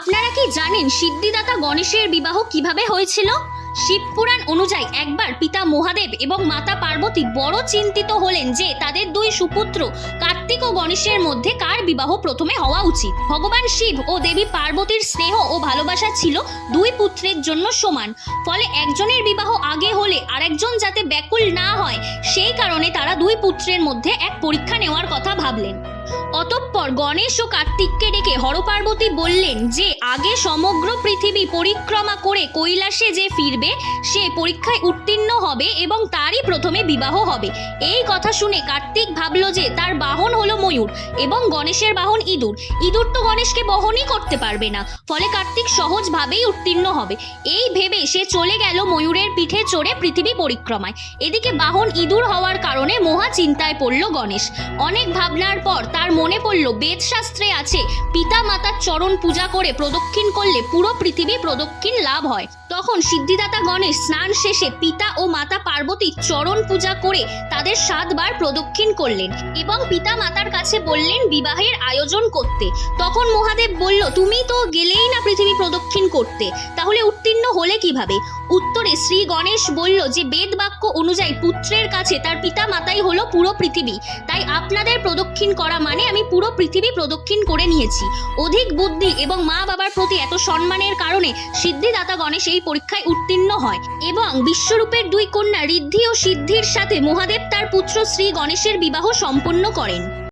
আপনারা কি জানেন সিদ্ধিদাতা গণেশের বিবাহ কীভাবে হয়েছিল? শিবপুরাণ অনুযায়ী একবার পিতা মহাদেব এবং মাতা পার্বতী বড় চিন্তিত হলেন যে তাদের দুই সুপুত্র কার্তিক ও গণেশের মধ্যে কার বিবাহ প্রথমে হওয়া উচিত। ভগবান শিব ও দেবী পার্বতীর স্নেহ ও ভালোবাসা ছিল দুই পুত্রের জন্য সমান। ফলে একজনের বিবাহ আগে হলে আরেকজন যাতে ব্যাকুল না হয়, সেই কারণে তারা দুই পুত্রের মধ্যে এক পরীক্ষা নেওয়ার কথা ভাবলেন। অতঃপর গণেশ ও কার্তিককে ডেকে হরপার্বতী বললেন যে, আগে সমগ্র পৃথিবী পরিক্রমা করে কৈলাসে যে ফিরবে, সে পরীক্ষায় উত্তীর্ণ হবে এবং তারই প্রথমে বিবাহ হবে। এই কথা শুনে কার্তিক ভাবল যে, তার বাহন হলো ময়ূর এবং গণেশের বাহন ইঁদুর। ইঁদুর তো গণেশকে বহনই করতে পারবে না, ফলে কার্তিক সহজভাবেই উত্তীর্ণ হবে। এই ভেবে সে চলে গেল ময়ূরের পিঠে চড়ে পৃথিবী পরিক্রমায়। এদিকে বাহন ইঁদুর হওয়ার কারণে মহা চিন্তায় পড়ল গণেশ। অনেক ভাবনার পর তার মনে পড়ল, বেদশাস্ত্রে আছে পিতা মাতার চরণ পূজা করে প্রদক্ষিণ করলে পুরো পৃথিবী প্রদক্ষিণ লাভ হয়। তখন সিদ্ধিদাতা গণেশ স্নান শেষে পিতা ও মাতা পার্বতীর চরণ পূজা করে তাদের সাতবার প্রদক্ষিণ করলেন এবং পিতা মাতার কাছে বললেন বিবাহের আয়োজন করতে। তখন মহাদেব বলল, তুমি তো গেলেই না পৃথিবী প্রদক্ষিণ করতে, তাহলে উত্তীর্ণ হলে কীভাবে? উত্তরে শ্রী গণেশ বলল যে বেদ বাক্য অনুযায়ী পুত্রের কাছে তার পিতা মাতাই হলো পুরো পৃথিবী, তাই আপনাদের প্রদক্ষিণ করা মানে আমি পুরো পৃথিবী প্রদক্ষিণ করে নিয়েছি। অধিক বুদ্ধি এবং মা বাবার প্রতি এত সম্মানের কারণে সিদ্ধিদাতা গণেশ এই পরীক্ষায় উত্তীর্ণ হয় এবং বিশ্বরূপের দুই কন্যা ঋদ্ধি ও সিদ্ধির সাথে মহাদেব তার পুত্র শ্রী গণেশের বিবাহ সম্পন্ন করেন।